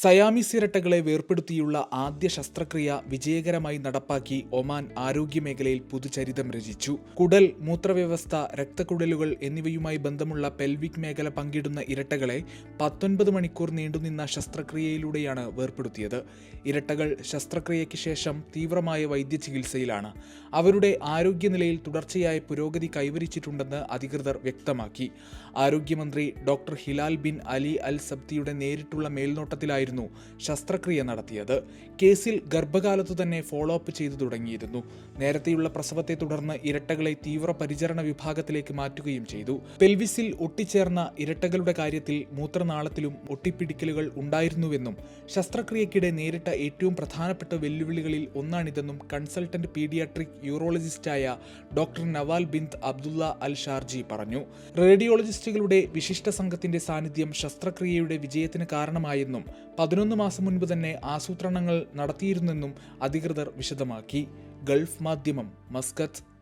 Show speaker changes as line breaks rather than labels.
Siamese ഇരട്ടകളെ വേർപ്പെടുത്തിയുള്ള ആദ്യ ശസ്ത്രക്രിയ വിജയകരമായി നടപ്പാക്കി ഒമാൻ ആരോഗ്യമേഖലയിൽ പുതുചരിതം രചിച്ചു. കുടൽ മൂത്രവ്യവസ്ഥ രക്തക്കുടലുകൾ എന്നിവയുമായി ബന്ധമുള്ള പെൽവിക് മേഖല പങ്കിടുന്ന ഇരട്ടകളെ പത്തൊൻപത് മണിക്കൂർ നീണ്ടുനിന്ന ശസ്ത്രക്രിയയിലൂടെയാണ് വേർപ്പെടുത്തിയത്. ഇരട്ടകൾ ശസ്ത്രക്രിയയ്ക്ക് ശേഷം തീവ്രമായ വൈദ്യ ചികിത്സയിലാണ് അവരുടെ ആരോഗ്യനിലയിൽ തുടർച്ചയായ പുരോഗതി കൈവരിച്ചിട്ടുണ്ടെന്ന് അധികൃതർ വ്യക്തമാക്കി. ആരോഗ്യമന്ത്രി doctor Hilal bin Ali Al സബ്തിയുടെ നേരിട്ടുള്ള മേൽനോട്ടത്തിലായിരുന്നു ശസ്ത്രക്രിയ നടത്തിയത്. കേസിൽ ഗർഭകാലത്തു തന്നെ ഫോളോ അപ്പ് ചെയ്തു തുടങ്ങിയിരുന്നു. നേരത്തെയുള്ള പ്രസവത്തെ തുടർന്ന് ഇരട്ടകളെ തീവ്ര പരിചരണ വിഭാഗത്തിലേക്ക് മാറ്റുകയും ചെയ്തു. പെൽവിസിൽ ഒട്ടിച്ചേർന്ന ഇരട്ടകളുടെ കാര്യത്തിൽ മൂത്രനാളത്തിലും ഒട്ടിപ്പിടിക്കലുകൾ ഉണ്ടായിരുന്നുവെന്നും ശസ്ത്രക്രിയക്കിടെ നേരിട്ട ഏറ്റവും പ്രധാനപ്പെട്ട വെല്ലുവിളികളിൽ ഒന്നാണിതെന്നും consultant paediatric യൂറോളജിസ്റ്റായ doctor Nawal bint Abdullah Al Sharji പറഞ്ഞു. റേഡിയോളജിസ്റ്റുകളുടെ വിശിഷ്ട സംഘത്തിന്റെ സാന്നിധ്യം ശസ്ത്രക്രിയയുടെ വിജയത്തിന് കാരണമായെന്നും പതിനൊന്ന് മാസം മുൻപ് തന്നെ ആസൂത്രണങ്ങൾ നടത്തിയിരുന്നെന്നും അധികൃതർ വിശദമാക്കി. ഗൾഫ് മാധ്യമം മസ്കത്ത്